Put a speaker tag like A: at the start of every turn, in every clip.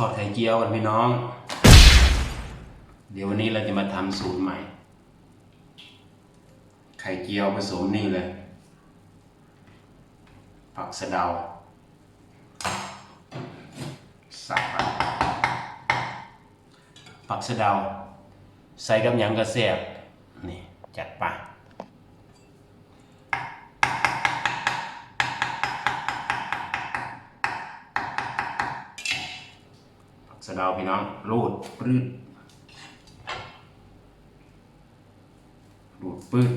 A: ทอดไข่เจียวกันพี่น้อง เดี๋ยววันนี้เราจะมาทำสูตรใหม่ ไข่เจียวผสมนี่เลย ผักสะเดาสับผักสะเดา ใส่กับหยังกระเสียบนี่ จัดไป สะเดาพี่น้องรูดปรืดรูดปืด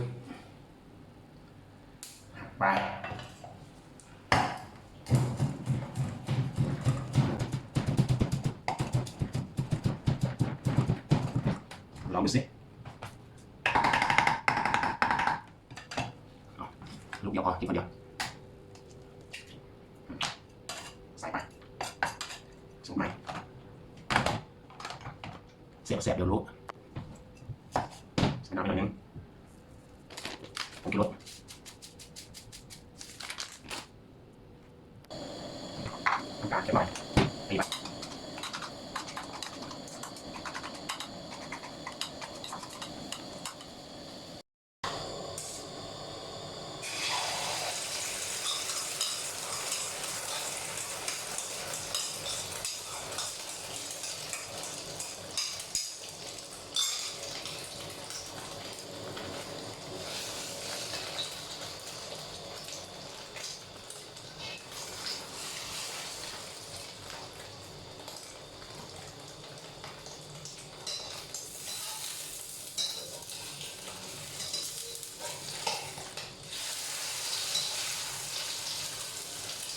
A: หักไปลองดูสิลูกเดียวพอกินคนเดียว ใส่ไปสูงใหม่ เเสียบเสียบเดี๋ยวรู้ใส่น้ำไปหน่อยนึงผงชูรสน้ำตาลเรียบร้อยตีไป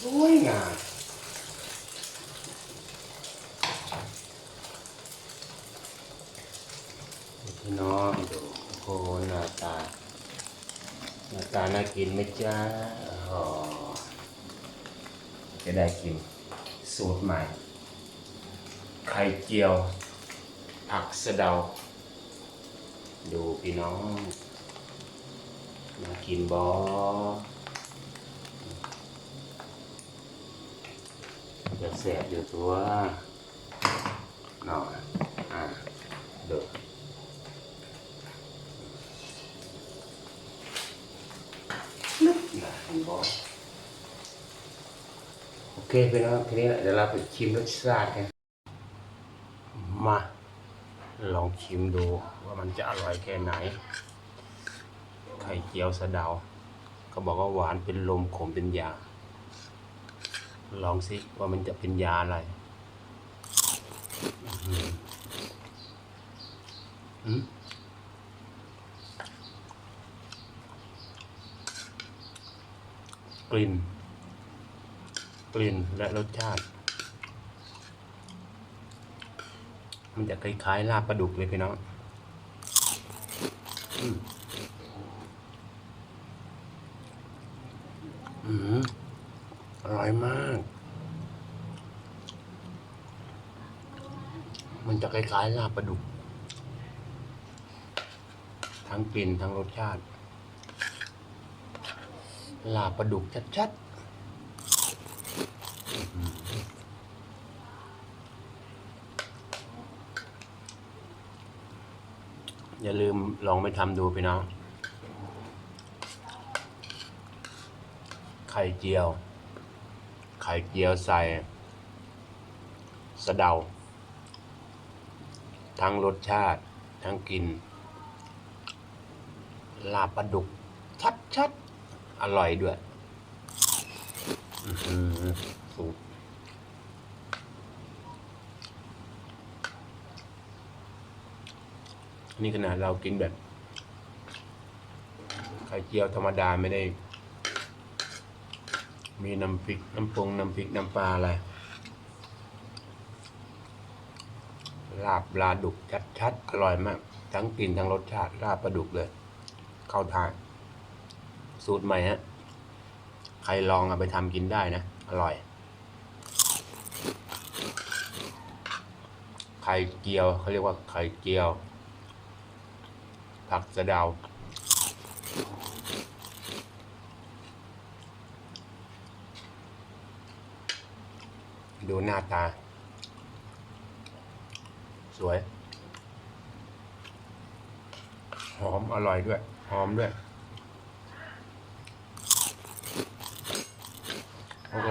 A: สวยงามพี่น้องดูโอ้หน้าตาหน้าตาน่ากินไหมจ้าอ๋อจะได้กิน สูตรใหม่ ไข่เจียว ผักสะเดา ดูพี่น้องน่ากินบอ จะแสบอยู่ตัวหน่อยอ่าเดือลึกนะคุณบอโอเคพี่น้องทีนี้เดี๋ยวเราไปชิมรสชาติกันมาลองชิมดูว่ามันจะอร่อยแค่ไหน ไข่เจียวสะเดา ก็บอกว่าหวานเป็นลมขมเป็นยา ลองสิว่ามันจะเป็นยาอะไรกลิ่น กลิ่นและรสชาติ มันจะคล้ายๆลาบปลาดุกเลยพี่น้องอืม อร่อยมาก มันจะคล้ายๆลาบปลาดุก ทั้งกลิ่นทั้งรสชาติ ลาบปลาดุกชัดๆอื้อหืออย่าลืมลองไปทำดูพี่น้อง ไข่เจียว ไข่เจียวใส่สะเดา ทั้งรสชาติ ทั้งกลิน ลาบปลาดุก ชัดๆอร่อยด้วยสูตรนี่ขนาดเรากินแบบ ไข่เจียวธรรมดาไม่ได้ มีน้ำพริก น้ำปงน้ำพริก น้ำปลาอะไร ลาบปลาดุกชัดๆ อร่อยมาก ทั้งกลิ่นทั้งรสชาติลาบปลาดุกเลย เข้าทาน สูตรใหม่ฮะ ใครลองเอาไปทำกินได้นะ อร่อย ไข่เจียวเขาเรียกว่าไข่เจียว ผักสะเดา ดูหน้าตา สวย หอมอร่อยด้วย หอมด้วย โอ
B: เค